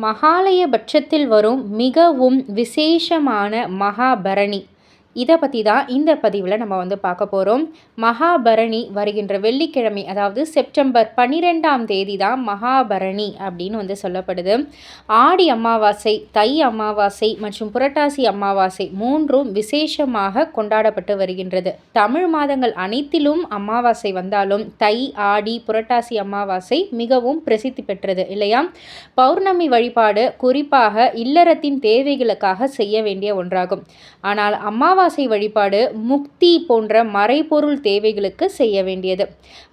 மகாலயபட்சத்தில் வரும் மிகவும் விசேஷமான மகாபரணி. இதை பற்றி தான் இந்த பதிவில் நம்ம வந்து பார்க்க போகிறோம் மகாபரணி வருகின்ற வெள்ளிக்கிழமை அதாவது செப்டம்பர் பன்னிரெண்டாம் தேதி தான் மகாபரணி அப்படின்னு வந்து சொல்லப்படுது. ஆடி அமாவாசை தை அமாவாசை மற்றும் புரட்டாசி அமாவாசை மூன்றும் விசேஷமாக கொண்டாடப்பட்டு வருகின்றது. தமிழ் மாதங்கள் அனைத்திலும் அமாவாசை வந்தாலும் தை ஆடி புரட்டாசி அமாவாசை மிகவும் பிரசித்தி பெற்றது இல்லையா? பௌர்ணமி வழிபாடு குறிப்பாக இல்லறத்தின் தேவைகளுக்காக செய்ய வேண்டிய ஒன்றாகும். ஆனால் அமாவாசை அமாவாசை வழிபாடு முக்தி போன்ற மறைபொருள் தேவைகளுக்கு செய்ய வேண்டியது.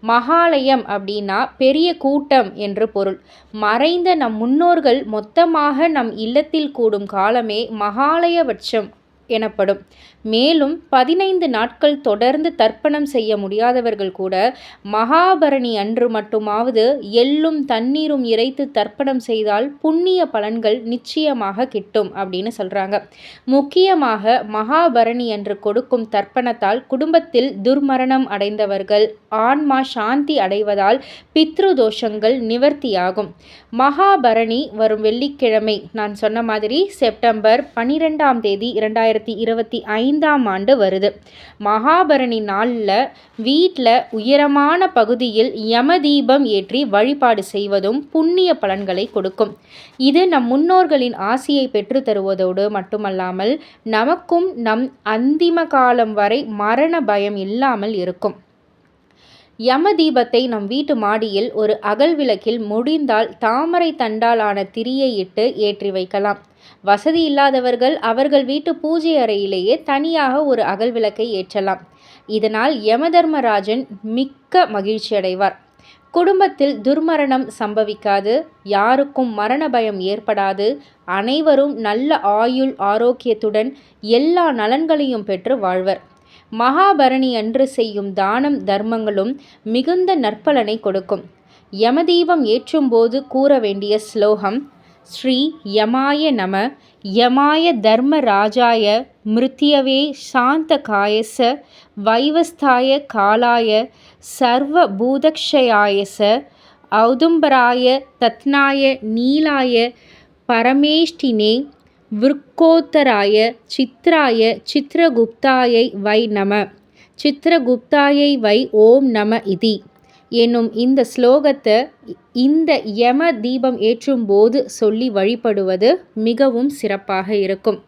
மகாலயம் அப்படின்னா பெரிய கூட்டம் என்று பொருள். மறைந்த நம் முன்னோர்கள் மொத்தமாக நம் இல்லத்தில் கூடும் காலமே மகாலயபட்சம். எனப்படும். மேலும் பதினைந்து நாட்கள் தொடர்ந்து தர்ப்பணம் செய்ய முடியாதவர்கள் கூட மகாபரணி அன்று மட்டுமாவது எள்ளும் தண்ணீரும் இறைத்து தர்ப்பணம் செய்தால் புண்ணிய பலன்கள் நிச்சயமாக கிட்டும் அப்படின்னு சொல்கிறாங்க முக்கியமாக மகாபரணி அன்று கொடுக்கும் தர்ப்பணத்தால் குடும்பத்தில் துர்மரணம் அடைந்தவர்கள் ஆன்மா சாந்தி அடைவதால் பித்ரு தோஷங்கள் நிவர்த்தியாகும். மகாபரணி வரும் வெள்ளிக்கிழமை நான் சொன்ன மாதிரி செப்டம்பர் பனிரெண்டாம் தேதி இரண்டாயிரத்தி இருபத்தி ஐந்தாம் ஆண்டு வருது. மகாபரணி நாளில் வீட்டில் உயரமான பகுதியில் யம தீபம் ஏற்றி வழிபாடு செய்வதும் புண்ணிய பலன்களை கொடுக்கும். இது நம் முன்னோர்களின் ஆசையை பெற்று தருவதோடு மட்டுமல்லாமல் நமக்கும் நம் அந்திம காலம் வரை மரண பயம் இல்லாமல் இருக்கும். யம தீபத்தை நம் வீட்டு மாடியில் ஒரு அகல் விளக்கில் முடிந்தால் தாமரை தண்டாலான திரியை இட்டு ஏற்றி வைக்கலாம். வசதி இல்லாதவர்கள் அவர்கள் வீட்டு பூஜை அறையிலேயே தனியாக ஒரு அகல் விளக்கை ஏற்றலாம். இதனால் யமதர்மராஜன் மிக்க மகிழ்ச்சி அடைவார். குடும்பத்தில் துர்மரணம் சம்பவிக்காது யாருக்கும் மரண பயம் ஏற்படாது அனைவரும் நல்ல ஆயுள் ஆரோக்கியத்துடன் எல்லா நலன்களையும் பெற்று வாழ்வர். மகாபரணி அன்று செய்யும் தானம் தர்மங்களும் மிகுந்த நற்பலனை கொடுக்கும். யமதீபம் ஏற்றும்போது கூற வேண்டிய ஸ்லோகம் ஸ்ரீ யமாய நம யமாய தர்மராஜாய மிருத்தியவே சாந்த காயச வைவஸ்தாய காலாய சர்வ பூதக்ஷயாயச ஔதும்பராய தத்னாய நீலாய பரமேஷ்டினே விற்கோத்தராய சித்ராய சித்ரகுப்தாயை வை நம. சித்ரகுப்தாயை வை ஓம் நம இதி. என்னும் இந்த ஸ்லோகத்தை இந்த யம தீபம் ஏற்றும் போது சொல்லி வழிபடுவது மிகவும் சிறப்பாக இருக்கும்.